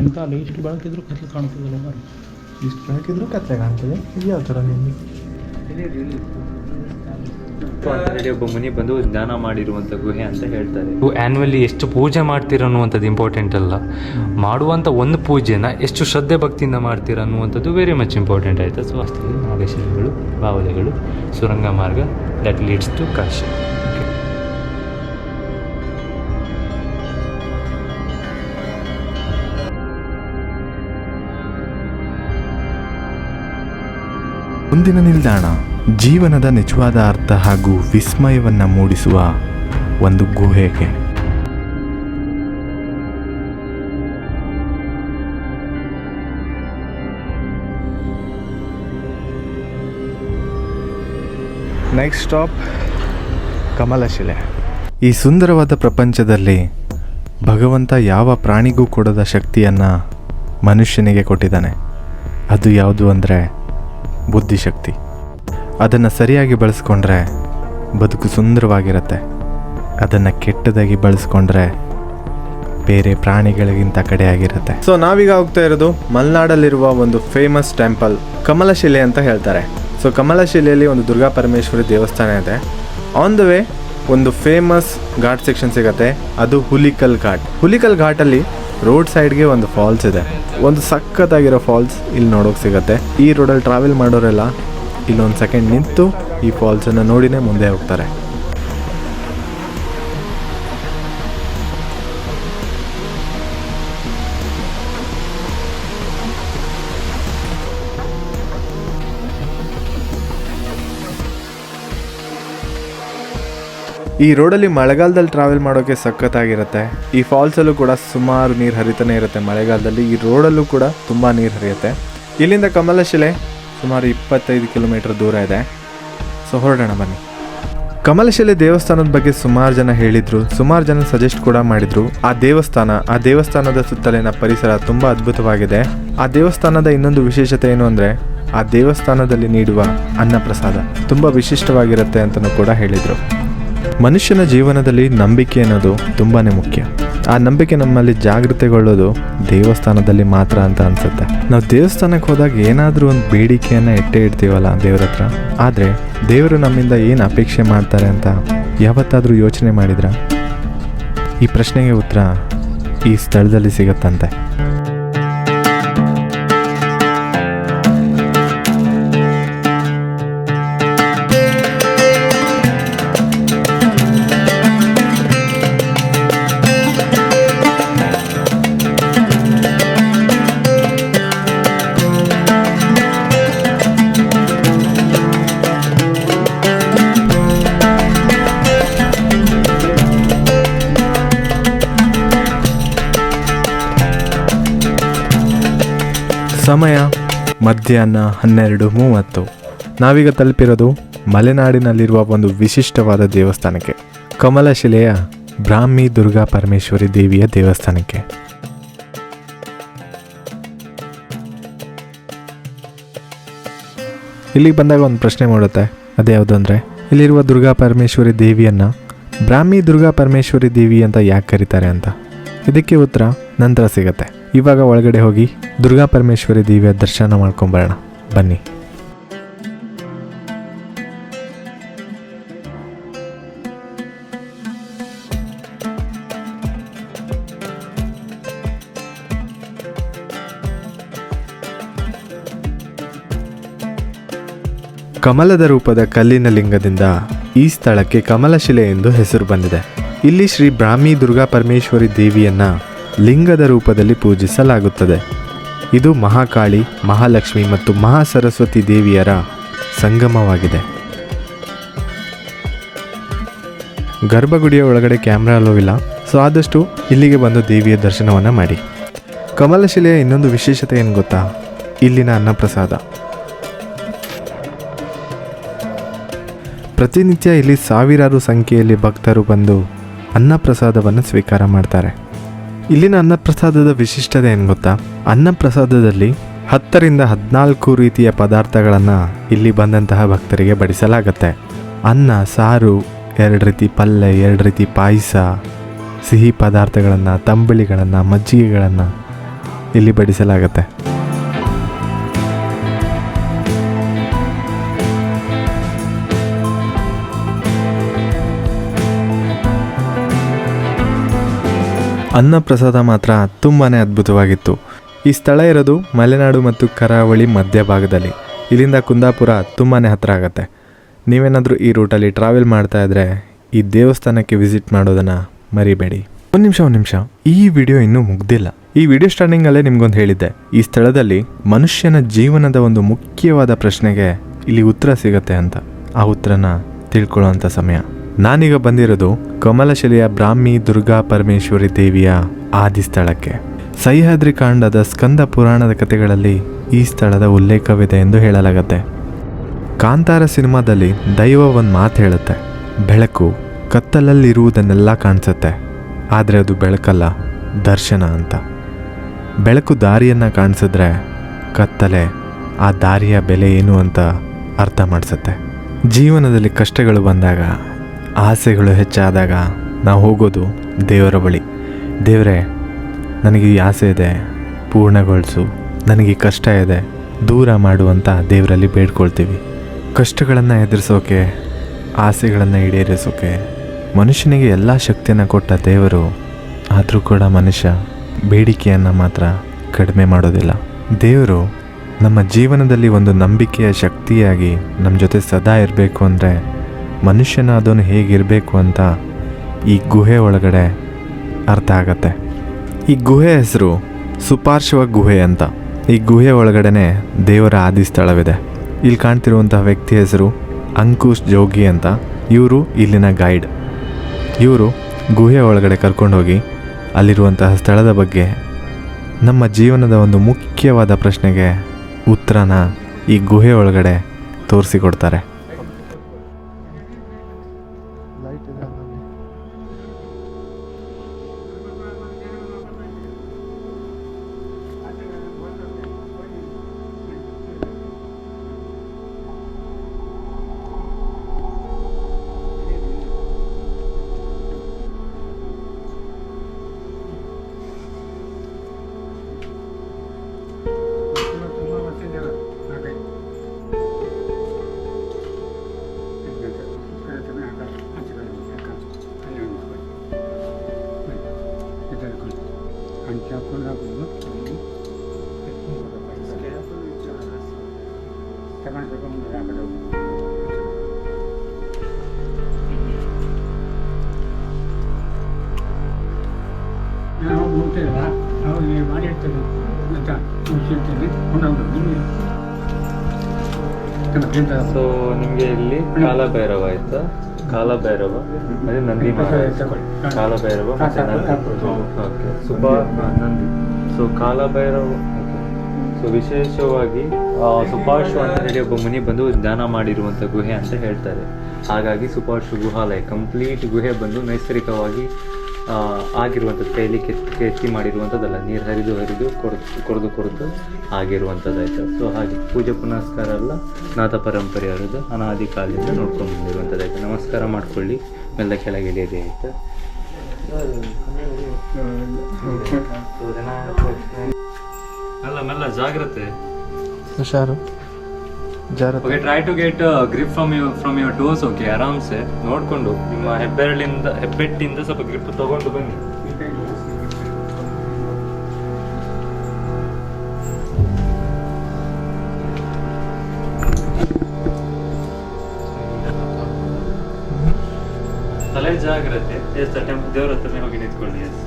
ಎಂತ ಅಲ್ಲ ಇಷ್ಟು ಬೆಳಕಿದ್ರು ಕತ್ಲು ಕಾಣ್ತಿದ್ದಲ್ಲ ಮಾರು ಇಷ್ಟು ಬೆಳಕಿದ್ರು ಕತ್ಲೆ ಕಾಣ್ತದೆ ಇದು ಯಾವ ಥರ ನಿಮಗೆ? ಹೇಳಿ ಒಬ್ಬ ಮುನಿ ಬಂದು ಧ್ಯಾನ ಮಾಡಿರುವಂಥ ಗುಹೆ ಅಂತ ಹೇಳ್ತಾರೆ. ಆ್ಯನ್ಯುವಲಿ ಎಷ್ಟು ಪೂಜೆ ಮಾಡ್ತೀರ ಅನ್ನುವಂಥದ್ದು ಇಂಪಾರ್ಟೆಂಟ್ ಅಲ್ಲ. ಮಾಡುವಂಥ ಒಂದು ಪೂಜೆನ ಎಷ್ಟು ಶ್ರದ್ಧೆ ಭಕ್ತಿಯಿಂದ ಮಾಡ್ತೀರ ಅನ್ನುವಂಥದ್ದು ವೆರಿ ಮಚ್ ಇಂಪಾರ್ಟೆಂಟ್ ಆಯಿತು? ಸೊ ಅಷ್ಟೇ ನಾಗೇಶ್ವರಿಗಳು ಬಾವಲೆಗಳು ಸುರಂಗ ಮಾರ್ಗ ದಟ್ ಲೀಡ್ಸ್ ಟು ಕಾಶಿ ಮುಂದಿನ ನಿಲ್ದಾಣ ಜೀವನದ ನಿಜವಾದ ಅರ್ಥ ಹಾಗೂ ವಿಸ್ಮಯವನ್ನು ಮೂಡಿಸುವ ಒಂದು ಗುಹೆಗೆ. ನೆಕ್ಸ್ಟ್ ಸ್ಟಾಪ್ ಕಮಲಶಿಲೆ ಈ ಸುಂದರವಾದ ಪ್ರಪಂಚದಲ್ಲಿ ಭಗವಂತ ಯಾವ ಪ್ರಾಣಿಗೂ ಕೊಡದ ಶಕ್ತಿಯನ್ನು ಮನುಷ್ಯನಿಗೆ ಕೊಟ್ಟಿದ್ದಾನೆ. ಅದು ಯಾವುದು ಅಂದರೆ ಬುದ್ಧಿಶಕ್ತಿ. ಅದನ್ನು ಸರಿಯಾಗಿ ಬಳಸ್ಕೊಂಡ್ರೆ ಬದುಕು ಸುಂದರವಾಗಿರುತ್ತೆ. ಅದನ್ನು ಕೆಟ್ಟದಾಗಿ ಬಳಸ್ಕೊಂಡ್ರೆ ಬೇರೆ ಪ್ರಾಣಿಗಳಿಗಿಂತ ಕಡೆಯಾಗಿರುತ್ತೆ. ಸೊ ನಾವೀಗ ಹೋಗ್ತಾ ಇರೋದು ಮಲೆನಾಡಲ್ಲಿರುವ ಒಂದು ಫೇಮಸ್ ಟೆಂಪಲ್ ಕಮಲಶಿಲೆ ಅಂತ ಹೇಳ್ತಾರೆ. ಸೊ ಕಮಲಶಿಲೆಯಲ್ಲಿ ಒಂದು ದುರ್ಗಾ ಪರಮೇಶ್ವರಿ ದೇವಸ್ಥಾನ ಇದೆ. ಆನ್ ದ ವೇ ಒಂದು ಫೇಮಸ್ ಘಾಟ್ ಸೆಕ್ಷನ್ ಸಿಗತ್ತೆ. ಅದು ಹುಲಿಕಲ್ ಘಾಟ್. ಹುಲಿಕಲ್ ಘಾಟಲ್ಲಿ ರೋಡ್ ಸೈಡ್ಗೆ ಒಂದು ಫಾಲ್ಸ್ ಇದೆ. ಒಂದು ಸಖತ್ತಾಗಿರೋ ಫಾಲ್ಸ್ ಇಲ್ಲಿ ನೋಡೋಕೆ ಸಿಗತ್ತೆ. ಈ ರೋಡಲ್ಲಿ ಟ್ರಾವೆಲ್ ಮಾಡೋರೆಲ್ಲ ಇಲ್ಲೊಂದು ಸೆಕೆಂಡ್ ನಿಂತು ಈ ಫಾಲ್ಸನ್ನು ನೋಡಿನೇ ಮುಂದೆ ಹೋಗ್ತಾರೆ. ಈ ರೋಡಲ್ಲಿ ಮಳೆಗಾಲದಲ್ಲಿ ಟ್ರಾವೆಲ್ ಮಾಡೋಕ್ಕೆ ಸಖತ್ತಾಗಿರುತ್ತೆ. ಈ ಫಾಲ್ಸಲ್ಲೂ ಕೂಡ ಸುಮಾರು ನೀರು ಹರಿತಾನೆ ಇರುತ್ತೆ. ಮಳೆಗಾಲದಲ್ಲಿ ಈ ರೋಡಲ್ಲೂ ಕೂಡ ತುಂಬ ನೀರು ಹರಿಯುತ್ತೆ. ಇಲ್ಲಿಂದ ಕಮಲಶಿಲೆ ಸುಮಾರು ಇಪ್ಪತ್ತೈದು ಕಿಲೋಮೀಟರ್ ದೂರ ಇದೆ. ಸೊ ಹೊರಡೋಣ ಬನ್ನಿ. ಕಮಲಶಿಲೆ ದೇವಸ್ಥಾನದ ಬಗ್ಗೆ ಸುಮಾರು ಜನ ಹೇಳಿದ್ರು. ಸುಮಾರು ಜನ ಸಜೆಸ್ಟ್ ಕೂಡ ಮಾಡಿದ್ರು. ಆ ದೇವಸ್ಥಾನ, ಆ ದೇವಸ್ಥಾನದ ಸುತ್ತಲಿನ ಪರಿಸರ ತುಂಬ ಅದ್ಭುತವಾಗಿದೆ. ಆ ದೇವಸ್ಥಾನದ ಇನ್ನೊಂದು ವಿಶೇಷತೆ ಏನು ಅಂದರೆ, ಆ ದೇವಸ್ಥಾನದಲ್ಲಿ ನೀಡುವ ಅನ್ನ ಪ್ರಸಾದ ತುಂಬ ವಿಶಿಷ್ಟವಾಗಿರುತ್ತೆ ಅಂತಲೂ ಕೂಡ ಹೇಳಿದರು. ಮನುಷ್ಯನ ಜೀವನದಲ್ಲಿ ನಂಬಿಕೆ ಅನ್ನೋದು ತುಂಬಾ ಮುಖ್ಯ. ಆ ನಂಬಿಕೆ ನಮ್ಮಲ್ಲಿ ಜಾಗೃತೆಗೊಳ್ಳೋದು ದೇವಸ್ಥಾನದಲ್ಲಿ ಮಾತ್ರ ಅಂತ ಅನ್ಸುತ್ತೆ. ನಾವು ದೇವಸ್ಥಾನಕ್ಕೆ ಹೋದಾಗ ಏನಾದರೂ ಒಂದು ಬೇಡಿಕೆಯನ್ನು ಇಟ್ಟೇ ಇಡ್ತೀವಲ್ಲ ದೇವ್ರ ಹತ್ರ? ಆದರೆ ದೇವರು ನಮ್ಮಿಂದ ಏನು ಅಪೇಕ್ಷೆ ಮಾಡ್ತಾರೆ ಅಂತ ಯಾವತ್ತಾದರೂ ಯೋಚನೆ ಮಾಡಿದ್ರ? ಈ ಪ್ರಶ್ನೆಗೆ ಉತ್ತರ ಈ ಸ್ಥಳದಲ್ಲಿ ಸಿಗತ್ತಂತೆ. ಸಮಯ ಮಧ್ಯಾಹ್ನ ಹನ್ನೆರಡು ಮೂವತ್ತು. ನಾವೀಗ ತಲುಪಿರೋದು ಮಲೆನಾಡಿನಲ್ಲಿರುವ ಒಂದು ವಿಶಿಷ್ಟವಾದ ದೇವಸ್ಥಾನಕ್ಕೆ. ಕಮಲಶಿಲೆಯ ಬ್ರಾಹ್ಮಿ ದುರ್ಗಾ ಪರಮೇಶ್ವರಿ ದೇವಿಯ ದೇವಸ್ಥಾನಕ್ಕೆ. ಇಲ್ಲಿಗೆ ಬಂದಾಗ ಒಂದು ಪ್ರಶ್ನೆ ಮಾಡುತ್ತೆ. ಅದೇ ಯಾವುದು ಅಂದರೆ, ಇಲ್ಲಿರುವ ದುರ್ಗಾ ಪರಮೇಶ್ವರಿ ದೇವಿಯನ್ನು ಬ್ರಾಹ್ಮಿ ದುರ್ಗಾ ಪರಮೇಶ್ವರಿ ದೇವಿ ಅಂತ ಯಾಕೆ ಕರೀತಾರೆ ಅಂತ. ಇದಕ್ಕೆ ಉತ್ತರ, ನಂತರ ಸಿಗತ್ತೆ. ಇವಾಗ ಒಳಗಡೆ ಹೋಗಿ ದುರ್ಗಾ ಪರಮೇಶ್ವರಿ ದೇವಿಯ ದರ್ಶನ ಮಾಡ್ಕೊಂಬರೋಣ. ಬನ್ನಿ. ಕಮಲದ ರೂಪದ ಕಲ್ಲಿನ ಲಿಂಗದಿಂದ ಈ ಸ್ಥಳಕ್ಕೆ ಕಮಲಶಿಲೆ ಎಂದು ಹೆಸರು ಬಂದಿದೆ. ಇಲ್ಲಿ ಶ್ರೀ ಬ್ರಾಹ್ಮಿ ದುರ್ಗಾ ಪರಮೇಶ್ವರಿ ದೇವಿಯನ್ನ ಲಿಂಗದ ರೂಪದಲ್ಲಿ ಪೂಜಿಸಲಾಗುತ್ತದೆ. ಇದು ಮಹಾಕಾಳಿ, ಮಹಾಲಕ್ಷ್ಮಿ ಮತ್ತು ಮಹಾಸರಸ್ವತಿ ದೇವಿಯರ ಸಂಗಮವಾಗಿದೆ. ಗರ್ಭಗುಡಿಯ ಒಳಗಡೆ ಕ್ಯಾಮ್ರಾ ಅಲೋವಿಲ್ಲ ಸೊ ಆದಷ್ಟು ಇಲ್ಲಿಗೆ ಬಂದು ದೇವಿಯ ದರ್ಶನವನ್ನು ಮಾಡಿ. ಕಮಲಶಿಲೆಯ ಇನ್ನೊಂದು ವಿಶೇಷತೆ ಏನು ಗೊತ್ತಾ? ಇಲ್ಲಿನ ಅನ್ನಪ್ರಸಾದ. ಪ್ರತಿನಿತ್ಯ ಇಲ್ಲಿ ಸಾವಿರಾರು ಸಂಖ್ಯೆಯಲ್ಲಿ ಭಕ್ತರು ಬಂದು ಅನ್ನಪ್ರಸಾದವನ್ನು ಸ್ವೀಕಾರ ಮಾಡ್ತಾರೆ. ಇಲ್ಲಿನ ಅನ್ನಪ್ರಸಾದದ ವಿಶಿಷ್ಟತೆ ಏನು ಗೊತ್ತಾ? ಅನ್ನಪ್ರಸಾದದಲ್ಲಿ ಹತ್ತರಿಂದ ಹದಿನಾಲ್ಕು ರೀತಿಯ ಪದಾರ್ಥಗಳನ್ನು ಇಲ್ಲಿ ಬಂದಂತಹ ಭಕ್ತರಿಗೆ ಬಡಿಸಲಾಗತ್ತೆ. ಅನ್ನ, ಸಾರು, ಎರಡು ರೀತಿ ಪಲ್ಯ ಎರಡು ರೀತಿ ಪಾಯಸ, ಸಿಹಿ ಪದಾರ್ಥಗಳನ್ನು, ತಂಬಳಿಗಳನ್ನು, ಮಜ್ಜಿಗೆಗಳನ್ನು ಇಲ್ಲಿ ಬಡಿಸಲಾಗತ್ತೆ. ಅನ್ನ ಪ್ರಸಾದ ಮಾತ್ರ ತುಂಬಾ ಅದ್ಭುತವಾಗಿತ್ತು. ಈ ಸ್ಥಳ ಇರೋದು ಮಲೆನಾಡು ಮತ್ತು ಕರಾವಳಿ ಮಧ್ಯಭಾಗದಲ್ಲಿ. ಇಲ್ಲಿಂದ ಕುಂದಾಪುರ ತುಂಬಾ ಹತ್ತಿರ ಆಗುತ್ತೆ. ನೀವೇನಾದರೂ ಈ ರೂಟಲ್ಲಿ ಟ್ರಾವೆಲ್ ಮಾಡ್ತಾ ಇದ್ರೆ ಈ ದೇವಸ್ಥಾನಕ್ಕೆ ವಿಸಿಟ್ ಮಾಡೋದನ್ನು ಮರಿಬೇಡಿ. ಒಂದು ನಿಮಿಷ ಒಂದು ನಿಮಿಷ. ಈ ವಿಡಿಯೋ ಇನ್ನೂ ಮುಗ್ದಿಲ್ಲ. ಈ ವಿಡಿಯೋ ಸ್ಟಾರ್ಟಿಂಗಲ್ಲೇ ನಿಮ್ಗೊಂದು ಹೇಳಿದ್ದೆ. ಈ ಸ್ಥಳದಲ್ಲಿ ಮನುಷ್ಯನ ಜೀವನದ ಒಂದು ಮುಖ್ಯವಾದ ಪ್ರಶ್ನೆಗೆ ಇಲ್ಲಿ ಉತ್ತರ ಸಿಗತ್ತೆ ಅಂತ. ಆ ಉತ್ತರನ ತಿಳ್ಕೊಳ್ಳೋ ಸಮಯ. ನಾನೀಗ ಬಂದಿರೋದು ಕಮಲಶಿಲೆಯ ಬ್ರಾಹ್ಮಿ ದುರ್ಗಾ ಪರಮೇಶ್ವರಿ ದೇವಿಯ ಆದಿ ಸ್ಥಳಕ್ಕೆ. ಸಹ್ಯಾದ್ರಿ ಕಾಂಡದ ಸ್ಕಂದ ಪುರಾಣದ ಕಥೆಗಳಲ್ಲಿ ಈ ಸ್ಥಳದ ಉಲ್ಲೇಖವಿದೆ ಎಂದು ಹೇಳಲಾಗತ್ತೆ. ಕಾಂತಾರ ಸಿನಿಮಾದಲ್ಲಿ ದೈವ ಒಂದು ಮಾತು ಹೇಳುತ್ತೆ. ಬೆಳಕು ಕತ್ತಲಲ್ಲಿರುವುದನ್ನೆಲ್ಲ ಕಾಣಿಸುತ್ತೆ. ಆದರೆ ಅದು ಬೆಳಕಲ್ಲ, ದರ್ಶನ ಅಂತ. ಬೆಳಕು ದಾರಿಯನ್ನು ಕಾಣಿಸಿದ್ರೆ ಕತ್ತಲೆ ಆ ದಾರಿಯ ಬೆಲೆ ಏನು ಅಂತ ಅರ್ಥ ಮಾಡಿಸುತ್ತೆ. ಜೀವನದಲ್ಲಿ ಕಷ್ಟಗಳು ಬಂದಾಗ ಆಸೆಗಳು ಹೆಚ್ಚಾದಾಗ ನಾವು ಹೋಗೋದು ದೇವರ ಬಳಿ. ದೇವರೇ, ನನಗೆ ಈ ಆಸೆ ಇದೆ, ಪೂರ್ಣಗೊಳಿಸು. ನನಗೆ ಕಷ್ಟ ಇದೆ, ದೂರ ಮಾಡುವಂತ ದೇವರಲ್ಲಿ ಬೇಡ್ಕೊಳ್ತೀವಿ. ಕಷ್ಟಗಳನ್ನು ಎದುರಿಸೋಕೆ, ಆಸೆಗಳನ್ನು ಈಡೇರಿಸೋಕೆ, ಮನುಷ್ಯನಿಗೆ ಎಲ್ಲ ಶಕ್ತಿಯನ್ನು ಕೊಟ್ಟ ದೇವರು, ಆದರೂ ಕೂಡ ಮನುಷ್ಯ ಬೇಡಿಕೆಯನ್ನು ಮಾತ್ರ ಕಡಿಮೆ ಮಾಡೋದಿಲ್ಲ. ದೇವರು ನಮ್ಮ ಜೀವನದಲ್ಲಿ ಒಂದು ನಂಬಿಕೆಯ ಶಕ್ತಿಯಾಗಿ ನಮ್ಮ ಜೊತೆ ಸದಾ ಇರಬೇಕು ಅಂದರೆ ಮನುಷ್ಯನಾದವನು ಹೇಗಿರಬೇಕು ಅಂತ ಈ ಗುಹೆ ಒಳಗಡೆ ಅರ್ಥ ಆಗತ್ತೆ. ಈ ಗುಹೆ ಹೆಸರು ಸುಪಾರ್ಶ್ವ ಗುಹೆ ಅಂತ. ಈ ಗುಹೆ ಒಳಗಡೆನೆ ದೇವರ ಆದಿ ಸ್ಥಳವಿದೆ. ಇಲ್ಲಿ ಕಾಣ್ತಿರುವಂತಹ ವ್ಯಕ್ತಿ ಹೆಸರು ಅಂಕುಶ್ ಜೋಗಿ ಅಂತ. ಇವರು ಇಲ್ಲಿನ ಗೈಡ್. ಇವರು ಗುಹೆ ಒಳಗಡೆ ಕರ್ಕೊಂಡೋಗಿ ಅಲ್ಲಿರುವಂತಹ ಸ್ಥಳದ ಬಗ್ಗೆ ನಮ್ಮ ಜೀವನದ ಒಂದು ಮುಖ್ಯವಾದ ಪ್ರಶ್ನೆಗೆ ಉತ್ತರನ ಈ ಗುಹೆ ಒಳಗಡೆ ತೋರಿಸಿಕೊಡ್ತಾರೆ. ನಾವು ಹೋಗ್ತೇವಲ್ಲ ಅವ್ರಿಗೆ ಮಾಡಿರ್ತೇವೆ ಅಂತ ನಿಮಗೆ? ಸೊ ನಿಮಗೆ ಇಲ್ಲಿ ಕಾಲಭೈರವ ಆಯ್ತಾ? ಕಾಲಭೈರವ. ಅದೇ ನಂದಿ ಕಾಲ ಕಾಲಭೈರವ. ಸೊ ನಂದಿ. ಓಕೆ. ಕಾಲ ನಂದಿ. ಸೊ ಕಾಲಭೈರವ ಸೊ ವಿಶೇಷವಾಗಿ ಸುಪಾರ್ಶು ಅಂತ ಹೇಳಿ ಒಬ್ಬ ಮುನಿ ಬಂದು ಧ್ಯಾನ ಮಾಡಿರುವಂಥ ಗುಹೆ ಅಂತ ಹೇಳ್ತಾರೆ. ಹಾಗಾಗಿ ಸುಪಾರ್ಶು ಗುಹಾಲಯ ಕಂಪ್ಲೀಟ್ ಗುಹೆ ಬಂದು ನೈಸರ್ಗಿಕವಾಗಿ ಆಗಿರುವಂಥದ್ದು ಕೈಲಿ ಕೆತ್ತಿ ಕೆತ್ತಿ ಮಾಡಿರುವಂಥದ್ದಲ್ಲ ನೀರು ಹರಿದು ಹರಿದು ಕೊರೆದು ಕೊರೆದು ಕೊರೆದು ಆಗಿರುವಂಥದ್ದಾಯಿತು. ಸೊ ಹಾಗೆ ಪೂಜೆ ಪುನಸ್ಕಾರ ಎಲ್ಲ ನಾಥ ಪರಂಪರೆ ಅವರದ್ದು ಅನಾದಿ ಕಾಲದಿಂದ ನೋಡ್ಕೊಂಡು ಬಂದಿರುವಂಥದ್ದಾಯ್ತು. ನಮಸ್ಕಾರ ಮಾಡ್ಕೊಳ್ಳಿ. ಮೆಲ್ಲ ಕೆಳಗೆ ಇಳಿಯದೇ ಆಯಿತು ಅಲ್ಲ ಮೆಲ್ಲ ಜಾಗ್ರತೆ. ಹುಷಾರು. Okay try to get grip from you from your toes okay ಆರಾಮ್ಸೆ. ನೋಡಿಕೊಂಡು, ನಿಮ್ಮ ಹೆಬ್ಬೆರಳಿಂದ, ಹೆಬ್ಬೆಟ್ಟಿಂದ ಸ್ವಲ್ಪ ಗ್ರಿಪ್ ತಗೊಂಡು ಬನ್ನಿ. ತಲೆ ಜಾಗ್ರತೆ. ಎಸ್ ಟೆಂಪ್ ದೇವ್ರ ಹತ್ರನೇ ಹೋಗಿ ನಿಂತ್ಕೊಳ್ಳಿ ಎಸ್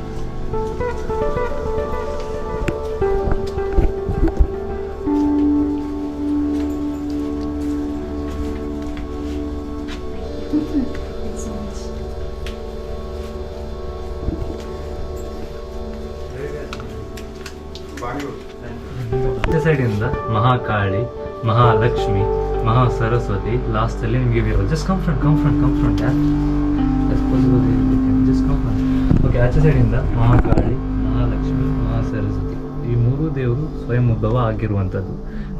ಸೈಡಿಂದ ಮಹಾಕಾಳಿ, ಮಹಾಲಕ್ಷ್ಮಿ ಮಹಾ ಸರಸ್ವತಿ ಲಾಸ್ಟ್ ಅಲ್ಲಿ ನಿಮಗೆ just comfort comfort comfort okay ಆಚೆ ಸೈಡಿಂದ ಮಹಾಕಾಳಿ, ಮಹಾಲಕ್ಷ್ಮಿ ಮಹಾ ಸರಸ್ವತಿ ಈ ಮೂರು ದೇವರು ಸ್ವಯಂ ಉದ್ಭವ ಆಗಿರುವಂಥದ್ದು.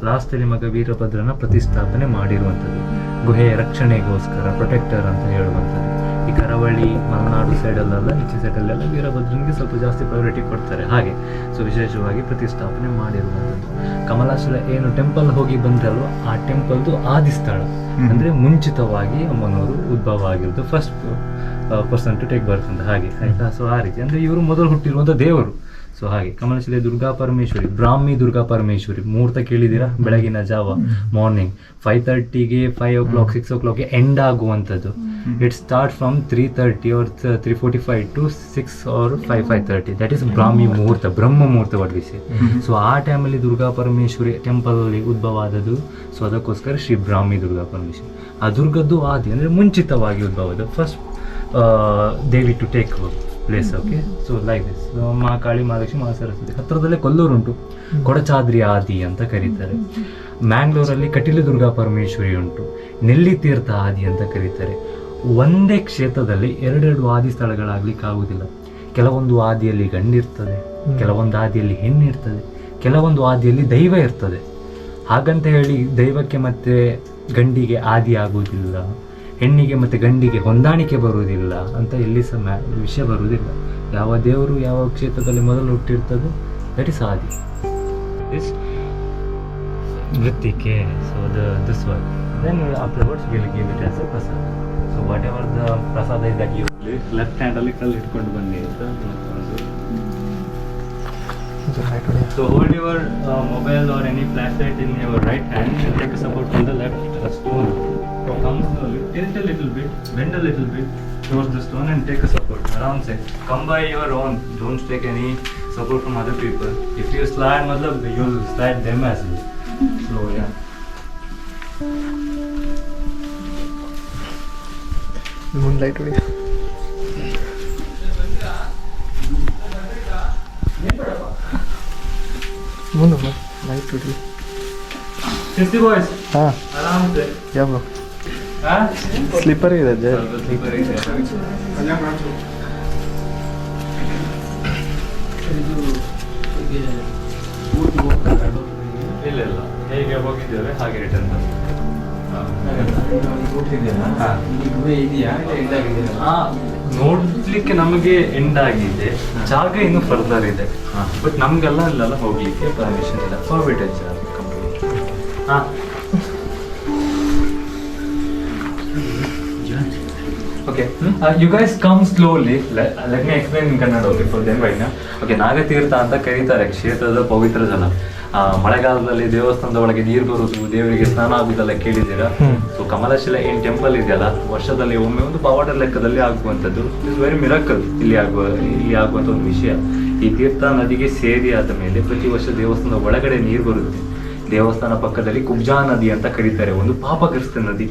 ಲಾಸ್ಟಲ್ಲಿ ಮಗ ವೀರಭದ್ರನ ಪ್ರತಿಷ್ಠಾಪನೆ ಮಾಡಿರುವಂಥದ್ದು. ಗುಹೆಯ ರಕ್ಷಣೆಗೋಸ್ಕರ ಪ್ರೊಟೆಕ್ಟರ್ ಅಂತ ಹೇಳುವಂಥದ್ದು. ಈ ಕರಾವಳಿ ಮಲೆನಾಡು ಸೈಡಲ್ಲೆಲ್ಲ ಈಚೆ ಸೈಡಲ್ಲೆಲ್ಲ ವೀರಭದ್ರನಿಗೆ ಸ್ವಲ್ಪ ಜಾಸ್ತಿ ಪ್ರಯೋರಿಟಿ ಕೊಡ್ತಾರೆ. ಹಾಗೆ ಸೊ ವಿಶೇಷವಾಗಿ ಪ್ರತಿಷ್ಠಾಪನೆ ಮಾಡಿರುವಂಥದ್ದು. ಕಮಲಾಶಲ ಏನು ಟೆಂಪಲ್ ಹೋಗಿ ಬಂದ್ರಲ್ವ ಆ ಟೆಂಪಲ್ದು ಆದಿ ಸ್ಥಳ ಅಂದರೆ ಮುಂಚಿತವಾಗಿ ಅಮ್ಮನವರು ಉದ್ಭವ ಆಗಿರೋದು first person to take birth ಅಂತ. ಹಾಗೆ ಆಯಿತಾ? ಸೊ ಆ ರೀತಿ. ಅಂದರೆ ಇವರು ಮೊದಲು ಹುಟ್ಟಿರುವಂಥ ದೇವರು. ಸೊ ಹಾಗೆ ಕಮಲಶಿಲೆ ದುರ್ಗಾ ಪರಮೇಶ್ವರಿ ಬ್ರಾಹ್ಮಿ ದುರ್ಗಾ ಪರಮೇಶ್ವರಿ. ಮುಹೂರ್ತ ಕೇಳಿದ್ದೀರಾ? ಬೆಳಗಿನ ಜಾವ ಮಾರ್ನಿಂಗ್ ಫೈವ್ ತರ್ಟಿಗೆ ಫೈವ್ ಓ ಕ್ಲಾಕ್ ಸಿಕ್ಸ್ ಓ ಕ್ಲಾಕ್ಗೆ ಎಂಡ್ ಆಗುವಂಥದ್ದು. It start from three thirty or three forty five to six or five five thirty that is Brahmi muhurta Brahma muhurta what VC so ಆ ಟೈಮಲ್ಲಿ ದುರ್ಗಾ ಪರಮೇಶ್ವರಿ ಟೆಂಪಲಲ್ಲಿ ಉದ್ಭವ ಆದದ್ದು so ಅದಕ್ಕೋಸ್ಕರ ಶ್ರೀ ಬ್ರಾಹ್ಮಿ ದುರ್ಗಾ ಪರಮೇಶ್ವರಿ ಆ ದುರ್ಗದ್ದು ಆದಿ ಅಂದರೆ ಮುಂಚಿತವಾಗಿ ಉದ್ಭವ first Devi to take place okay so like this Mahakali Mahalakshmi Mahasaraswati. ಹತ್ರದಲ್ಲೇ ಕೊಲ್ಲೂರುಂಟು ಕೊಡಚಾದ್ರಿ ಆದಿ ಅಂತ ಕರೀತಾರೆ. ಮ್ಯಾಂಗ್ಳೂರಲ್ಲಿ ಕಟೀಲು ದುರ್ಗಾ ಪರಮೇಶ್ವರಿ ಉಂಟು. ನೆಲ್ಲಿ ತೀರ್ಥ ಆದಿ ಅಂತ ಕರೀತಾರೆ. ಒಂದೇ ಕ್ಷೇತ್ರದಲ್ಲಿ ಎರಡೆರಡು ಆದಿ ಸ್ಥಳಗಳಾಗ್ಲಿಕ್ಕೆ ಆಗುವುದಿಲ್ಲ ಕೆಲವೊಂದು ಆದಿಯಲ್ಲಿ ಗಂಡಿರ್ತದೆ ಕೆಲವೊಂದು ಆದಿಯಲ್ಲಿ ಹೆಣ್ಣಿರ್ತದೆ ಕೆಲವೊಂದು ಆದಿಯಲ್ಲಿ ದೈವ ಇರ್ತದೆ. ಹಾಗಂತ ಹೇಳಿ ದೈವಕ್ಕೆ ಮತ್ತೆ ಗಂಡಿಗೆ ಆದಿ ಆಗುವುದಿಲ್ಲ ಹೆಣ್ಣಿಗೆ ಮತ್ತೆ ಗಂಡಿಗೆ ಹೊಂದಾಣಿಕೆ ಬರುವುದಿಲ್ಲ ಅಂತ ಎಲ್ಲಿ ಸಹ ಮ್ಯಾ ವಿಷಯ ಬರುವುದಿಲ್ಲ. ಯಾವ ದೇವರು ಯಾವ ಕ್ಷೇತ್ರದಲ್ಲಿ ಮೊದಲು ಹುಟ್ಟಿರ್ತದೆ that is Adi. This ವೃತ್ತಿಕೆ so the this work then afterwards we'll give it as prasada so whatever the ಪ್ರಸಾದ is that you ಲೆಫ್ಟ್ ಹ್ಯಾಂಡಲ್ಲಿ ಕಲ್ಲು ಇಟ್ಕೊಂಡು ಬನ್ನಿ ಅಂತ ನೋಡ್ಕೊಂಡು So hold your uh, mobile or any flashlight in your right hand and take a support from the left uh, stone. So come slowly, tilt a little bit, bend a little bit towards the stone and take a support. Aram se. Come by your own. Don't take any support from other people. If you slide, matlab, you'll slide them as well. So yeah. ಮುಂದೆ light ಹೊಡಿ ಮುಂದೆ light ಹೊಡಿ. ಹಾಂ. ಯಾವ? Slipper ಇದೆ ಇದೆ. ಇಲ್ಲ ಇಲ್ಲ. ಹೇಗೆ ಹೋಗಿದ್ದೇವೆ ಹಾಗೆ ರಿಟರ್ನ್ ನೋಡ್ಲಿಕ್ಕೆ ನಮಗೆ ಎಂಡ್ ಆಗಿದೆ. ಜಾಗ ಇನ್ನು ಫರ್ದರ್ ಇದೆ. ಬಟ್ ನಮ್ಗೆಲ್ಲ ಅಲ್ಲೆಲ್ಲ ಹೋಗ್ಲಿಕ್ಕೆ ಪರ್ಮಿಷನ್ ಇಲ್ಲ. ಫಾರ್ಬಿಟೆಡ್ ಜಾಗ ಹಾ. Okay you guys come slowly let me explain in Kannada okay for then ವೈನ okay Nagatheertha ಅಂತ ಕರೀತಾರೆ ಕ್ಷೇತ್ರದ ಪವಿತ್ರ ಆ, ಮಳೆಗಾಲದಲ್ಲಿ ದೇವಸ್ಥಾನದ ಒಳಗೆ ನೀರು ಬರುವುದು ದೇವರಿಗೆ ಸ್ನಾನ ಆಗುದೆಲ್ಲ ಕೇಳಿದ್ದೀರಾ? ಸೊ ಕಮಲಶಿಲೆ ಏನ್ ಟೆಂಪಲ್ ಇದೆಯಲ್ಲ ವರ್ಷದಲ್ಲಿ ಒಮ್ಮೆ ಒಂದು ಪವಾಡ ಲೆಕ್ಕದಲ್ಲಿ ಆಗುವಂಥದ್ದು. ಇಸ್ ವೆರಿ ಮಿರಕಲ್ ಇಲ್ಲಿ ಆಗುವ ಇಲ್ಲಿ ಆಗುವಂತ ಒಂದು ವಿಷಯ. ಈ ತೀರ್ಥ ನದಿಗೆ ಸೇರಿ ಆದ ಮೇಲೆ ಪ್ರತಿ ವರ್ಷ ದೇವಸ್ಥಾನದ ಒಳಗಡೆ ನೀರು ಬರುತ್ತೆ. ದೇವಸ್ಥಾನ ಪಕ್ಕದಲ್ಲಿ ಕುಬ್ಜಾ ನದಿ ಅಂತ ಕರೀತಾರೆ ಒಂದು ಪಾಪಗ್ರಸ್ತ ನದಿ.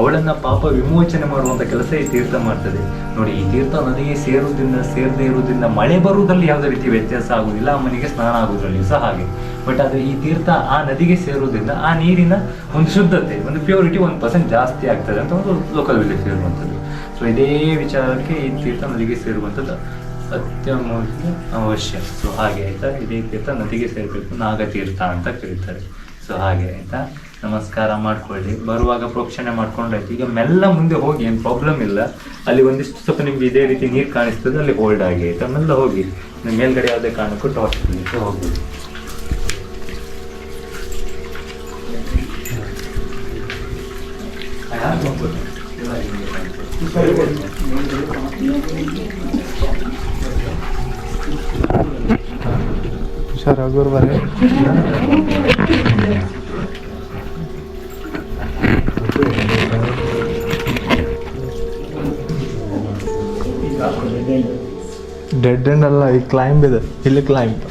ಅವಳನ್ನ ಪಾಪ ವಿಮೋಚನೆ ಮಾಡುವಂತ ಕೆಲಸ ಈ ತೀರ್ಥ ಮಾಡ್ತದೆ. ನೋಡಿ ಈ ತೀರ್ಥ ನದಿಗೆ ಸೇರುವುದರಿಂದ ಸೇರದೇ ಇರುವುದರಿಂದ ಮಳೆ ಬರುವುದರಲ್ಲಿ ಯಾವುದೇ ರೀತಿ ವ್ಯತ್ಯಾಸ ಆಗುವುದಿಲ್ಲ ಅಮ್ಮನಿಗೆ ಸ್ನಾನ ಆಗುವುದರಲ್ಲಿ ಸಹ ಹಾಗೆ. ಬಟ್ ಅದು ಈ ತೀರ್ಥ ಆ ನದಿಗೆ ಸೇರುವುದರಿಂದ ಆ ನೀರಿನ ಒಂದು ಶುದ್ಧತೆ, ಒಂದು ಪ್ಯೂರಿಟಿ ಒಂದು ಪರ್ಸೆಂಟ್ ಜಾಸ್ತಿ ಆಗ್ತದೆ ಅಂತ ಒಂದು ಲೋಕಲ್ ವಿಲೇಜ್ ಇರುವಂಥದ್ದು ಸೊ ಇದೇ ವಿಚಾರಕ್ಕೆ ಈ ತೀರ್ಥ ನದಿಗೆ ಸೇರುವಂಥದ್ದು ಅತ್ಯಮೂಲ್ಯ ಅವಶ್ಯ. ಸೊ ಹಾಗೆ ಆಯ್ತಾ? ಇದೇ ತೀರ್ಥ ನದಿಗೆ ಸೇರಬೇಕು ನಾಗತೀರ್ಥ ಅಂತ ಕರೀತಾರೆ. ಸೊ ಹಾಗೆ ಆಯ್ತಾ? ನಮಸ್ಕಾರ ಮಾಡ್ಕೊಳ್ಳಿ. ಬರುವಾಗ ಪ್ರೋಕ್ಷಣೆ ಮಾಡ್ಕೊಂಡಾಯ್ತು. ಈಗ ಮೆಲ್ಲ ಮುಂದೆ ಹೋಗಿ, ಏನು ಪ್ರಾಬ್ಲಮ್ ಇಲ್ಲ. ಅಲ್ಲಿ ಒಂದಿಷ್ಟು ಸ್ವಲ್ಪ ನಿಮ್ಗೆ ಇದೇ ರೀತಿ ನೀರು ಕಾಣಿಸ್ತದೆ, ಅಲ್ಲಿ ಹೋಲ್ಡ್ ಆಗಿ ಆಯ್ತಾ? ಮೆಲ್ಲ ಹೋಗಿ. ಮೇಲ್ಗಡೆ ಯಾವುದೇ ಕಾರಣಕ್ಕೂ ಟಾರ್ಚ್ ಹೋಗ್ಬೋದು. ಯಾರು ಹೋಗ್ಬೋದು ಹುಷಾರ್ ಆಗೋರು ಬರ್ರಿ ಡೆಡ್ ಎಂಡ್ ಅಲ್ಲ ಈ ಕ್ಲೈಂಬ್ ಇದೆ. ಇಲ್ಲಿ ಕ್ಲೈಂಬ್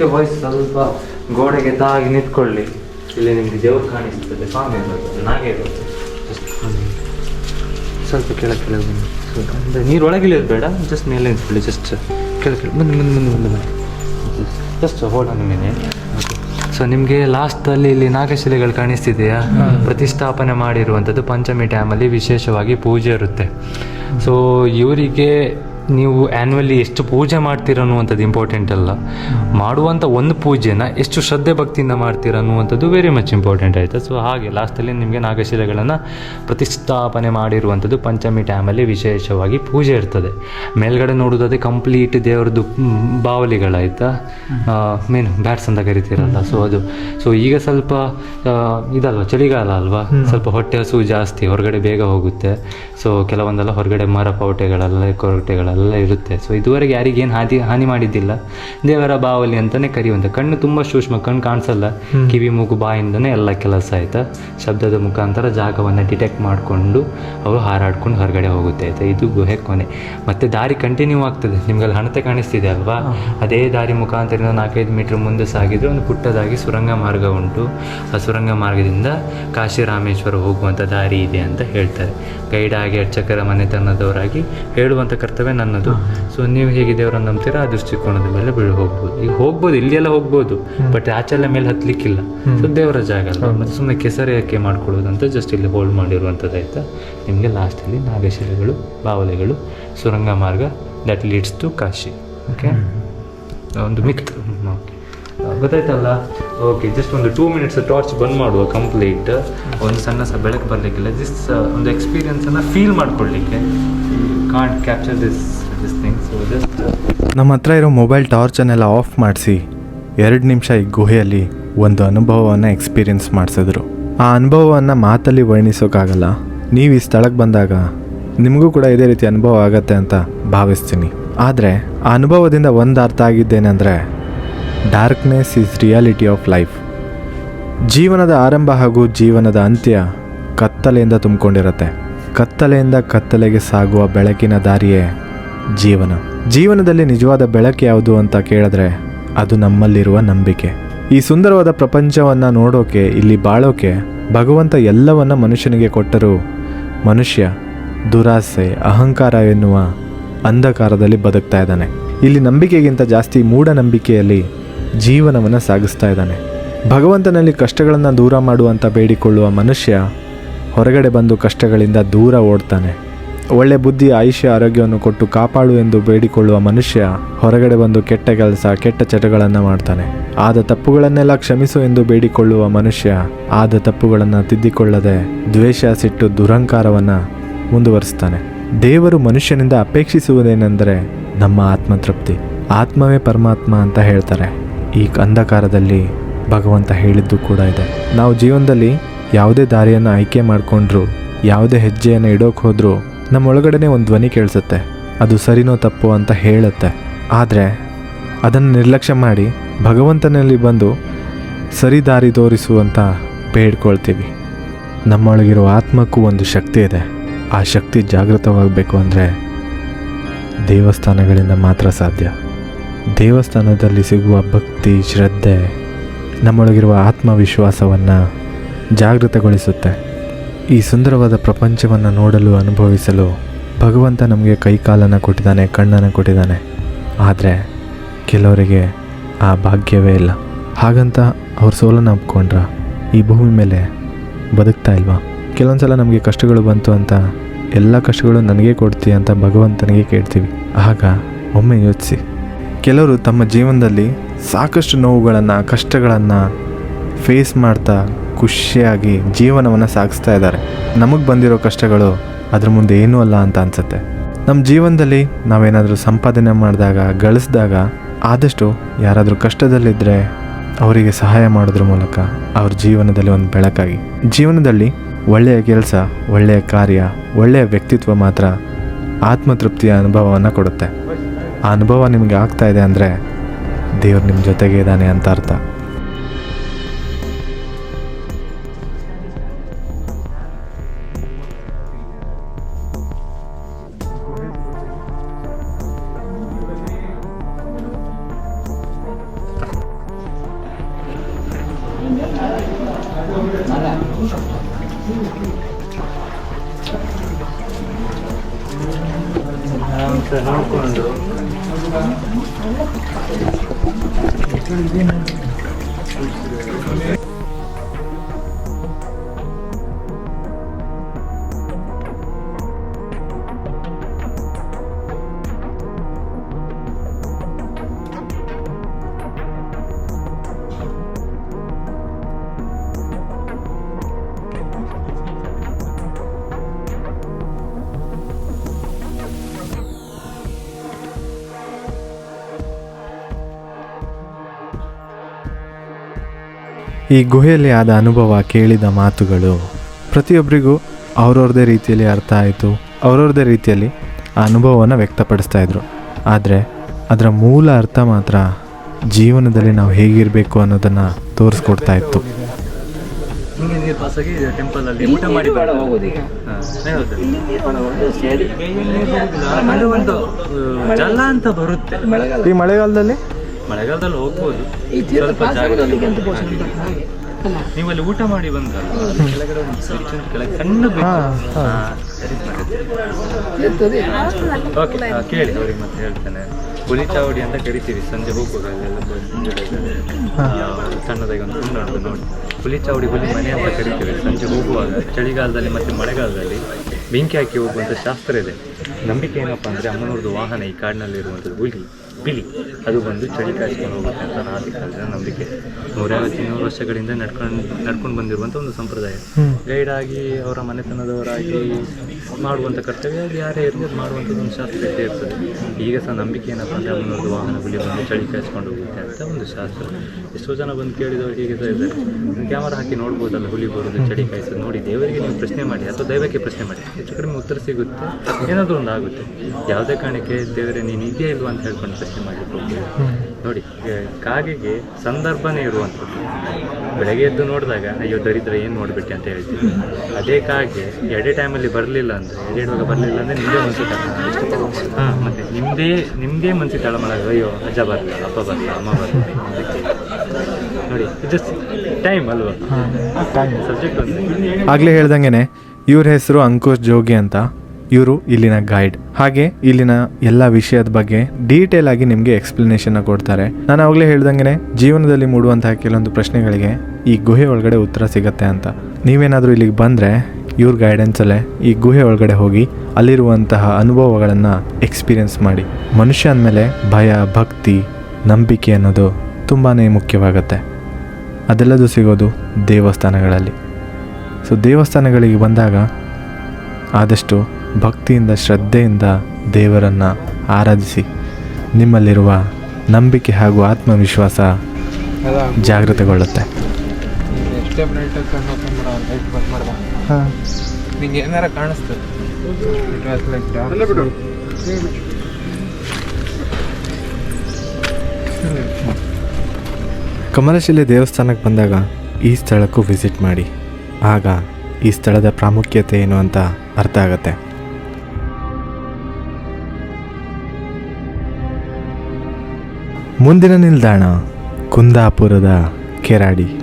ಓಕೆ ವಾಯ್ಸ್ ಸ್ವಲ್ಪ ಗೋಡೆಗೆ ತಾಗಿ ನಿಂತ್ಕೊಳ್ಳಿ. ಇಲ್ಲಿ ನಿಮಗೆ ದೇವ್ರು ಕಾಣಿಸ್ತದೆ. ಸ್ವಾಮಿ ಇರೋದು ನಾಗೆ ಬನ್ನಿ. ಸ್ವಲ್ಪ ಕೆಳಗೆ ಕೆಳಗೆ ಬನ್ನಿ. ಸ್ವಲ್ಪ ಅಂದರೆ ನೀರು ಒಳಗಿಳಿಯೋದು ಬೇಡ ಜಸ್ಟ್ ಮೇಲೆ ನಿಂತ್ಕೊಳ್ಳಿ ಜಸ್ಟ್ ಕೆಳಗೆ ಮುಂದೆ ಮುಂದೆ ಮುಂದೆ ಮುಂದೆ ಬನ್ನಿ ಜಸ್ಟ್ ಹೋಲ್ಡ್ ನಿಮಗೆ ಸೊ ನಿಮಗೆ ಲಾಸ್ಟಲ್ಲಿ ಇಲ್ಲಿ ನಾಗಶಿಲೆಗಳು ಕಾಣಿಸ್ತಿದೆಯಾ? ಪ್ರತಿಷ್ಠಾಪನೆ ಮಾಡಿರುವಂಥದ್ದು ಪಂಚಮಿ ಡ್ಯಾಮಲ್ಲಿ ವಿಶೇಷವಾಗಿ ಪೂಜೆ ಇರುತ್ತೆ. ಸೊ ಇವರಿಗೆ ನೀವು ಆ್ಯನ್ಯುವಲಿ ಎಷ್ಟು ಪೂಜೆ ಮಾಡ್ತೀರ ಅನ್ನುವಂಥದ್ದು ಇಂಪಾರ್ಟೆಂಟ್ ಅಲ್ಲ. ಮಾಡುವಂಥ ಒಂದು ಪೂಜೆನ ಎಷ್ಟು ಶ್ರದ್ಧೆ ಭಕ್ತಿಯಿಂದ ಮಾಡ್ತೀರ ಅನ್ನುವಂಥದ್ದು ವೆರಿ ಮಚ್ ಇಂಪಾರ್ಟೆಂಟ್ ಆಯಿತು. ಸೊ ಹಾಗೆ ಲಾಸ್ಟಲ್ಲಿ ನಿಮಗೆ ನಾಗಶಿಲೆಗಳನ್ನು ಪ್ರತಿಷ್ಠಾಪನೆ ಮಾಡಿರುವಂಥದ್ದು ಪಂಚಮಿ ಟೈಮಲ್ಲಿ ವಿಶೇಷವಾಗಿ ಪೂಜೆ ಇರ್ತದೆ. ಮೇಲ್ಗಡೆ ನೋಡೋದಾದ್ರೆ ಕಂಪ್ಲೀಟ್ ದೇವರದ್ದು ಬಾವಲಿಗಳಾಯ್ತಾ? ಮೇನು ಬ್ಯಾಟ್ಸ್ ಅಂತ ಕರಿತೀರಲ್ಲ. ಸೊ ಅದು ಸೊ ಈಗ ಸ್ವಲ್ಪ ಇದಲ್ವಾ ಚಳಿಗಾಲ ಅಲ್ವಾ? ಸ್ವಲ್ಪ ಹೊಟ್ಟೆ ಹಸು ಜಾಸ್ತಿ ಹೊರಗಡೆ ಬೇಗ ಹೋಗುತ್ತೆ. ಸೊ ಕೆಲವೊಂದೆಲ್ಲ ಹೊರಗಡೆ ಮರ ಪೌಟೆಗಳೆಲ್ಲ ಕೊರಟೆಗಳೆಲ್ಲ. ಇರುತ್ತೆ. ಸೊ ಇದುವರೆಗೆ ಯಾರಿಗೇನು ಹಾನಿ ಹಾನಿ ಮಾಡಿದ್ದಿಲ್ಲ. ದೇವರ ಬಾವಲಿ ಅಂತಾನೆ ಕರೆಯುವಂಥ ಕಣ್ಣು ತುಂಬ ಸೂಕ್ಷ್ಮ ಕಣ್ಣು ಕಾಣಿಸಲ್ಲ. ಕಿವಿ ಮೂಗು ಬಾಯಿಂದನೇ ಎಲ್ಲ ಕೆಲಸ ಆಯ್ತಾ? ಶಬ್ದದ ಮುಖಾಂತರ ಜಾಗವನ್ನು ಡಿಟೆಕ್ಟ್ ಮಾಡಿಕೊಂಡು ಅವರು ಹಾರಾಡ್ಕೊಂಡು ಹೊರಗಡೆ ಹೋಗುತ್ತೆ ಆಯ್ತಾ? ಇದು ಗುಹೆ ಕೊನೆ. ಮತ್ತು ದಾರಿ ಕಂಟಿನ್ಯೂ ಆಗ್ತದೆ. ನಿಮ್ಗಲ್ಲಿ ಹಣತೆ ಕಾಣಿಸ್ತಿದೆ ಅಲ್ವಾ? ಅದೇ ದಾರಿ ಮುಖಾಂತರ ನಾಲ್ಕೈದು ಮೀಟ್ರ್ ಮುಂದೆ ಸಾಗಿದ್ರೆ ಒಂದು ಪುಟ್ಟದಾಗಿ ಸುರಂಗ ಮಾರ್ಗ ಉಂಟು. ಆ ಸುರಂಗ ಮಾರ್ಗದಿಂದ ಕಾಶಿ ರಾಮೇಶ್ವರ ಹೋಗುವಂಥ ದಾರಿ ಇದೆ ಅಂತ ಹೇಳ್ತಾರೆ. ಗೈಡ್ ಆಗಿ ಅರ್ಚಕರ ಮನೆತನದವರಾಗಿ ಹೇಳುವಂಥ ಕರ್ತವ್ಯ ನನ್ನದು. ಸೊ ನೀವು ಹೇಗೆ ದೇವರನ್ನು ನಂಬ್ತೀರಾ? ಆ ದೃಷ್ಟಿಕೋನದ ಮೇಲೆ ಬೀಳು ಹೋಗ್ಬೋದು. ಈಗ ಹೋಗ್ಬೋದು ಇಲ್ಲೆಲ್ಲ ಹೋಗ್ಬೋದು ಬಟ್ ಆಚೆಲ್ಲ ಮೇಲೆ ಹತ್ಲಿಕ್ಕಿಲ್ಲ. ಸೊ ದೇವರ ಜಾಗ ಅಲ್ಲ. ಮತ್ತು ಸುಮ್ಮನೆ ಕೆಸರು ಯಾಕೆ ಮಾಡ್ಕೊಳ್ಳೋದಂತ ಜಸ್ಟ್ ಇಲ್ಲಿ ಹೋಲ್ಡ್ ಮಾಡಿರುವಂಥದ್ದು ಆಯಿತಾ? ನಿಮಗೆ ಲಾಸ್ಟಲ್ಲಿ ನಾಗಶಿಲೆಗಳು ಬಾವಲೆಗಳು ಸುರಂಗ ಮಾರ್ಗ that leads to Kashi. Okay ಒಂದು ಮಿತ್ ಓಕೆ ಗೊತ್ತಾಯ್ತಲ್ಲ? ಓಕೆ ಜಸ್ಟ್ ಒಂದು ಟೂ ಮಿನಿಟ್ಸ್ ಟಾರ್ಚ್ ಬಂದ್ ಮಾಡುವ ಕಂಪ್ಲೀಟ್ ಒಂದು ಸಣ್ಣ ಸಹ ಬೆಳಕು ಬರಲಿಕ್ಕಿಲ್ಲ. ಜಸ್ಟ್ ಒಂದು ಎಕ್ಸ್ಪೀರಿಯನ್ಸನ್ನು ಫೀಲ್ ಮಾಡ್ಕೊಳ್ಳಿಕ್ಕೆ can't capture this this thing so just ನಮ್ಮ ಹತ್ರ ಇರೋ ಮೊಬೈಲ್ ಟಾರ್ಚನ್ನೆಲ್ಲ ಆಫ್ ಮಾಡಿಸಿ. ಎರಡು ನಿಮಿಷ ಈ ಗುಹೆಯಲ್ಲಿ ಒಂದು ಅನುಭವವನ್ನು ಎಕ್ಸ್ಪೀರಿಯನ್ಸ್ ಮಾಡಿಸಿದ್ರು. ಆ ಅನುಭವವನ್ನು ಮಾತಲ್ಲಿ ವರ್ಣಿಸೋಕ್ಕಾಗಲ್ಲ ನೀವು ಈ ಸ್ಥಳಕ್ಕೆ ಬಂದಾಗ ನಿಮಗೂ ಕೂಡ ಇದೇ ರೀತಿ ಅನುಭವ ಆಗತ್ತೆ ಅಂತ ಭಾವಿಸ್ತೀನಿ. ಆದರೆ, ಆ ಅನುಭವದಿಂದ ಒಂದು ಅರ್ಥ ಆಗಿದ್ದೇನೆಂದರೆ darkness is reality of life ಜೀವನದ ಆರಂಭ ಹಾಗೂ ಜೀವನದ ಅಂತ್ಯ ಕತ್ತಲೆಯಿಂದ ತುಂಬಿಕೊಂಡಿರುತ್ತೆ. ಕತ್ತಲೆಯಿಂದ ಕತ್ತಲೆಗೆ ಸಾಗುವ ಬೆಳಕಿನ ದಾರಿಯೇ ಜೀವನ. ಜೀವನದಲ್ಲಿ ನಿಜವಾದ ಬೆಳಕು ಯಾವುದು ಅಂತ ಕೇಳಿದ್ರೆ ಅದು ನಮ್ಮಲ್ಲಿರುವ ನಂಬಿಕೆ. ಈ ಸುಂದರವಾದ ಪ್ರಪಂಚವನ್ನು ನೋಡೋಕೆ, ಇಲ್ಲಿ ಬಾಳೋಕೆ, ಭಗವಂತ ಎಲ್ಲವನ್ನ ಮನುಷ್ಯನಿಗೆ ಕೊಟ್ಟರೂ ಮನುಷ್ಯ ದುರಾಸೆ, ಅಹಂಕಾರ ಎನ್ನುವ ಅಂಧಕಾರದಲ್ಲಿ ಬದುಕ್ತಾ ಇದ್ದಾನೆ. ಇಲ್ಲಿ ನಂಬಿಕೆಗಿಂತ ಜಾಸ್ತಿ ಮೂಢನಂಬಿಕೆಯಲ್ಲಿ ಜೀವನವನ್ನು ಸಾಗಿಸ್ತಾ ಇದ್ದಾನೆ. ಭಗವಂತನಲ್ಲಿ ಕಷ್ಟಗಳನ್ನು ದೂರ ಮಾಡುವಂಥ ಬೇಡಿಕೊಳ್ಳುವ ಮನುಷ್ಯ ಹೊರಗಡೆ ಬಂದು ಕಷ್ಟಗಳಿಂದ ದೂರ ಓಡ್ತಾನೆ. ಒಳ್ಳೆ ಬುದ್ಧಿ ಆಯುಷ್ಯ ಆರೋಗ್ಯವನ್ನು ಕೊಟ್ಟು ಕಾಪಾಡು ಎಂದು ಬೇಡಿಕೊಳ್ಳುವ ಮನುಷ್ಯ ಹೊರಗಡೆ ಬಂದು ಕೆಟ್ಟ ಕೆಲಸ, ಕೆಟ್ಟ ಚಟಗಳನ್ನು ಮಾಡ್ತಾನೆ. ಆದ ತಪ್ಪುಗಳನ್ನೆಲ್ಲ ಕ್ಷಮಿಸು ಎಂದು ಬೇಡಿಕೊಳ್ಳುವ ಮನುಷ್ಯ ಆದ ತಪ್ಪುಗಳನ್ನು ತಿದ್ದಿಕೊಳ್ಳದೆ ದ್ವೇಷ ಸಿಟ್ಟು ದುರಂಕಾರವನ್ನು ಮುಂದುವರಿಸ್ತಾನೆ. ದೇವರು ಮನುಷ್ಯನಿಂದ ಅಪೇಕ್ಷಿಸುವುದೇನೆಂದರೆ ನಮ್ಮ ಆತ್ಮತೃಪ್ತಿ. ಆತ್ಮವೇ ಪರಮಾತ್ಮ ಅಂತ ಹೇಳ್ತಾರೆ. ಈ ಅಂಧಕಾರದಲ್ಲಿ ಭಗವಂತ ಹೇಳಿದ್ದು ಕೂಡ ಇದೆ. ನಾವು ಜೀವನದಲ್ಲಿ ಯಾವುದೇ ದಾರಿಯನ್ನು ಆಯ್ಕೆ ಮಾಡಿಕೊಂಡ್ರು, ಯಾವುದೇ ಹೆಜ್ಜೆಯನ್ನು ಇಡೋಕೆ ಹೋದರೂ, ನಮ್ಮೊಳಗಡೆನೇ ಒಂದು ಧ್ವನಿ ಕೇಳಿಸುತ್ತೆ. ಅದು ಸರಿನೋ ತಪ್ಪು ಅಂತ ಹೇಳುತ್ತೆ. ಆದರೆ, ಅದನ್ನು ನಿರ್ಲಕ್ಷ್ಯ ಮಾಡಿ ಭಗವಂತನಲ್ಲಿ ಬಂದು ಸರಿ ದಾರಿ ತೋರಿಸುವಂತ ಬೇಡ್ಕೊಳ್ತೀವಿ. ನಮ್ಮೊಳಗಿರೋ ಆತ್ಮಕ್ಕೂ ಒಂದು ಶಕ್ತಿ ಇದೆ. ಆ ಶಕ್ತಿ ಜಾಗೃತವಾಗಬೇಕು ಅಂದರೆ ದೇವಸ್ಥಾನಗಳಿಂದ ಮಾತ್ರ ಸಾಧ್ಯ. ದೇವಸ್ಥಾನದಲ್ಲಿ ಸಿಗುವ ಭಕ್ತಿ, ಶ್ರದ್ಧೆ, ನಮ್ಮೊಳಗಿರುವ ಆತ್ಮವಿಶ್ವಾಸವನ್ನು ಜಾಗೃತಗೊಳಿಸುತ್ತೆ. ಈ ಸುಂದರವಾದ ಪ್ರಪಂಚವನ್ನು ನೋಡಲು ಅನುಭವಿಸಲು ಭಗವಂತ ನಮಗೆ ಕೈಕಾಲನ್ನು ಕೊಟ್ಟಿದ್ದಾನೆ, ಕಣ್ಣನ್ನು ಕೊಟ್ಟಿದ್ದಾನೆ. ಆದರೆ ಕೆಲವರಿಗೆ ಆ ಭಾಗ್ಯವೇ ಇಲ್ಲ. ಹಾಗಂತ ಅವ್ರ ಸೋಲನ್ನು ಒಪ್ಕೊಂಡ್ರ ಈ ಭೂಮಿ ಮೇಲೆ ಬದುಕ್ತಾ ಇಲ್ವಾ? ಕೆಲವೊಂದು ಸಲ ನಮಗೆ ಕಷ್ಟಗಳು ಬಂತು ಅಂತ ಎಲ್ಲ ಕಷ್ಟಗಳು ನನಗೆ ಕೊಡ್ತಿ ಅಂತ ಭಗವಂತನಿಗೆ ಕೇಳ್ತೀವಿ. ಆಗ ಒಮ್ಮೆ ಯೋಚಿಸಿ. ಕೆಲವರು ತಮ್ಮ ಜೀವನದಲ್ಲಿ ಸಾಕಷ್ಟು ನೋವುಗಳನ್ನು, ಕಷ್ಟಗಳನ್ನು ಫೇಸ್ ಮಾಡ್ತಾ ಖುಷಿಯಾಗಿ ಜೀವನವನ್ನು ಸಾಗಿಸ್ತಾ ಇದ್ದಾರೆ. ನಮಗೆ ಬಂದಿರೋ ಕಷ್ಟಗಳು ಅದ್ರ ಮುಂದೆ ಏನೂ ಅಲ್ಲ ಅಂತ ಅನ್ಸುತ್ತೆ. ನಮ್ಮ ಜೀವನದಲ್ಲಿ ನಾವೇನಾದರೂ ಸಂಪಾದನೆ ಮಾಡಿದಾಗ, ಗಳಿಸಿದಾಗ ಆದಷ್ಟು ಯಾರಾದರೂ ಕಷ್ಟದಲ್ಲಿದ್ದರೆ ಅವರಿಗೆ ಸಹಾಯ ಮಾಡೋದ್ರ ಮೂಲಕ ಅವ್ರ ಜೀವನದಲ್ಲಿ ಒಂದು ಬೆಳಕಾಗಿ. ಜೀವನದಲ್ಲಿ ಒಳ್ಳೆಯ ಕೆಲಸ, ಒಳ್ಳೆಯ ಕಾರ್ಯ, ಒಳ್ಳೆಯ ವ್ಯಕ್ತಿತ್ವ ಮಾತ್ರ ಆತ್ಮತೃಪ್ತಿಯ ಅನುಭವವನ್ನು ಕೊಡುತ್ತೆ. ಆ ಅನುಭವ ನಿಮಗೆ ಆಗ್ತಾ ಇದೆ ಅಂದರೆ ದೇವ್ರು ನಿಮ್ಮ ಜೊತೆಗೆ ಇದ್ದಾನೆ ಅಂತ ಅರ್ಥ. Thank you. ಈ ಗುಹೆಯಲ್ಲಿ ಆದ ಅನುಭವ ಕೇಳಿದ ಮಾತುಗಳು ಪ್ರತಿಯೊಬ್ಬರಿಗೂ ಅವ್ರವ್ರದೇ ರೀತಿಯಲ್ಲಿ ಅರ್ಥ ಆಯಿತು. ಅವ್ರವ್ರದ್ದೇ ರೀತಿಯಲ್ಲಿ ಆ ಅನುಭವವನ್ನು ವ್ಯಕ್ತಪಡಿಸ್ತಾ ಇದ್ರು. ಆದರೆ ಅದರ ಮೂಲ ಅರ್ಥ ಮಾತ್ರ ಜೀವನದಲ್ಲಿ ನಾವು ಹೇಗಿರಬೇಕು ಅನ್ನೋದನ್ನು ತೋರಿಸ್ಕೊಡ್ತಾ ಇತ್ತು. ಈ ಮಳೆಗಾಲದಲ್ಲಿ? ಮಳೆಗಾಲದಲ್ಲಿ ಹೋಗ್ಬೋದು. ನೀವು ಅಲ್ಲಿ. ಊಟ ಮಾಡಿ ಬಂದ್ರಲ್ಲ ಕೆಳಗಡೆ ಒಂದು switch ಉಂಟು, ಕೆಳಗೆ ಸಣ್ಣ ಓಕೆ ಕೇಳಿ ಅವ್ರಿಗೆ ಮತ್ತೆ ಹೇಳ್ತೇನೆ. ಹುಲಿ ಚಾವಡಿ ಅಂತ ಕರಿತೀವಿ ಸಂಜೆ ಹೋಗುವಾಗ ಸಣ್ಣದಾಗಿ ಒಂದು ಕುಂಡ ನೋಡಿ. ಹುಲಿ ಚಾವಡಿ ಹುಲಿ ಮನೆ ಅಂತ ಕರಿತೀವಿ ಸಂಜೆ ಹೋಗುವಾಗ. ಚಳಿಗಾಲದಲ್ಲಿ ಮತ್ತೆ ಮಳೆಗಾಲದಲ್ಲಿ ಬೆಂಕಿ ಹಾಕಿ ಹೋಗುವಂಥ ಶಾಸ್ತ್ರ ಇದೆ. ನಂಬಿಕೆ ಏನಪ್ಪ ಅಂದರೆ ಅಮ್ಮನವ್ರದ್ದು ವಾಹನ ಈ ಕಾಡಿನಲ್ಲಿರುವಂಥದ್ದು ಹುಲಿ. ಬಿಳಿ. ಅದು ಬಂದು ಚಳಿ ಕಾಯಿಸ್ಕೊಂಡು ಹೋಗುತ್ತೆ ಅಂತ ಕಾಲದ ನಂಬಿಕೆ. ನೂರೈವತ್ತು ಇನ್ನೂರು ವರ್ಷಗಳಿಂದ ನಡ್ಕೊಂಡು ನಡ್ಕೊಂಡು ಬಂದಿರುವಂಥ ಒಂದು ಸಂಪ್ರದಾಯ. ಗೈಡ್ ಆಗಿ ಅವರ ಮನೆತನದವರಾಗಿ ಮಾಡುವಂಥ ಕರ್ತವ್ಯ ಅದು ಯಾರೇ ಇರಲಿ ಅದು ಮಾಡುವಂಥದ್ದು ಒಂದು ಶಾಸ್ತ್ರ ಇದ್ದೇ ಇರ್ತದೆ. ಈಗ ಸಹ ನಂಬಿಕೆ ಏನಪ್ಪ ಅಂದರೆ ವಾಹನ ಹುಲಿ ಬಂದು ಚಳಿ ಕಾಯಿಸ್ಕೊಂಡು ಹೋಗುತ್ತೆ ಅಂತ ಒಂದು ಶಾಸ್ತ್ರ. ಎಷ್ಟೋ ಜನ ಬಂದು ಕೇಳಿದವರು ಹೀಗೆ ಸಹ ಇದ್ದಾರೆ. ಕ್ಯಾಮರಾ ಹಾಕಿ ನೋಡ್ಬೋದಲ್ಲ ಹುಲಿ ಬರೋದು ಚಳಿ ಕಾಯಿಸೋದು. ನೋಡಿ ದೇವರಿಗೆ ನೀವು ಪ್ರಶ್ನೆ ಮಾಡಿ ಅಥವಾ ದೈವಕ್ಕೆ ಪ್ರಶ್ನೆ ಮಾಡಿ. ಹೆಚ್ಚು ಕಡಿಮೆ ಉತ್ತರ ಸಿಗುತ್ತೆ. ಏನಾದರೂ ಒಂದು ಆಗುತ್ತೆ. ಯಾವುದೇ ಕಾರಣಕ್ಕೆ ದೇವರೇ ನೀನು ಇದೆಯಾ ಇಲ್ವಾ ಅಂತ ಹೇಳ್ಕೊಂಡು ಪ್ರಶ್ನೆ ಮಾಡಲಿಕ್ಕೆ ಹೋಗ್ತೀವಿ ನೋಡಿ ಕಾಗೆಗೆ ಸಂದರ್ಭನೇ ಇರುವಂಥದ್ದು. ಬೆಳಗ್ಗೆ ಎದ್ದು ನೋಡಿದಾಗ ಅಯ್ಯೋ ದರಿದ್ರ ಏನು ನೋಡ್ಬಿಟ್ಟೆ ಅಂತ ಹೇಳ್ತೀವಿ ಅದೇ ಕಾಗೆ ಎರಡೇ ಟೈಮಲ್ಲಿ ಬರಲಿಲ್ಲ ಅಂದರೆ ಎಡೆ ಇಡುವಾಗ ಬರಲಿಲ್ಲ ಅಂದರೆ ನಿಮ್ಮದೇ ಮನಸ್ಸು ತಳ ಹಾಂ ಮತ್ತೆ ನಿಮ್ಮದೇ ನಿಮ್ಮದೇ ಮನಸ್ಸಿಗೆ ಮಾಡೋದು ಅಯ್ಯೋ ಅಜ್ಜ ಬರಲ್ಲ ಅಪ್ಪ ಬರಲ್ಲ ಅಮ್ಮ ಬರಲ್ಲ ಅದಕ್ಕೆ ನೋಡಿ ಜಸ್ಟ್ ಟೈಮ್ ಅಲ್ವಾ? ಸಬ್ಜೆಕ್ಟ್ ಒಂದು. ಆಗಲೇ ಹೇಳ್ದಂಗೆ ಇವ್ರ ಹೆಸರು ಅಂಕುಶ್ ಜೋಗಿ ಅಂತ. ಇವರು ಇಲ್ಲಿನ ಗೈಡ್ ಹಾಗೆ ಇಲ್ಲಿನ ಎಲ್ಲ ವಿಷಯದ ಬಗ್ಗೆ ಡೀಟೇಲ್ ಆಗಿ ನಿಮಗೆ ಎಕ್ಸ್ಪ್ಲನೇಷನ್ ಕೊಡ್ತಾರೆ. ನಾನು ಆವಾಗಲೇ ಹೇಳ್ದಂಗೆ ಜೀವನದಲ್ಲಿ ಮೂಡುವಂತಹ ಕೆಲವೊಂದು ಪ್ರಶ್ನೆಗಳಿಗೆ ಈ ಗುಹೆ ಒಳಗಡೆ ಉತ್ತರ ಸಿಗತ್ತೆ ಅಂತ. ನೀವೇನಾದರೂ ಇಲ್ಲಿಗೆ ಬಂದರೆ ಇವ್ರ ಗೈಡೆನ್ಸಲ್ಲೇ ಈ ಗುಹೆ ಒಳಗಡೆ ಹೋಗಿ ಅಲ್ಲಿರುವಂತಹ ಅನುಭವಗಳನ್ನು ಎಕ್ಸ್ಪೀರಿಯನ್ಸ್ ಮಾಡಿ. ಮನುಷ್ಯ ಅಂದಮೇಲೆ ಭಯ, ಭಕ್ತಿ, ನಂಬಿಕೆ ಅನ್ನೋದು ತುಂಬಾ ಮುಖ್ಯವಾಗತ್ತೆ. ಅದೆಲ್ಲದೂ ಸಿಗೋದು ದೇವಸ್ಥಾನಗಳಲ್ಲಿ. ಸೊ ದೇವಸ್ಥಾನಗಳಿಗೆ ಬಂದಾಗ ಆದಷ್ಟು ಭಕ್ತಿಯಿಂದ ಶ್ರದ್ಧೆಯಿಂದ ದೇವರನ್ನು ಆರಾಧಿಸಿ. ನಿಮ್ಮಲ್ಲಿರುವ ನಂಬಿಕೆ ಹಾಗೂ ಆತ್ಮವಿಶ್ವಾಸ ಜಾಗೃತಗೊಳ್ಳುತ್ತೆ. ನಿಂಗೆ ಏನಾರ ಕಾಣಿಸ್ತದೆ. ಕಮಲಶಿಲೆ ದೇವಸ್ಥಾನಕ್ಕೆ ಬಂದಾಗ ಈ ಸ್ಥಳಕ್ಕೂ ವಿಸಿಟ್ ಮಾಡಿ. ಆಗ ಈ ಸ್ಥಳದ ಪ್ರಾಮುಖ್ಯತೆ ಏನು ಅಂತ ಅರ್ಥ ಆಗತ್ತೆ. ಮುಂದಿನ ನಿಲ್ದಾಣ ಕುಂದಾಪುರದ ಕೆರಾಡಿ.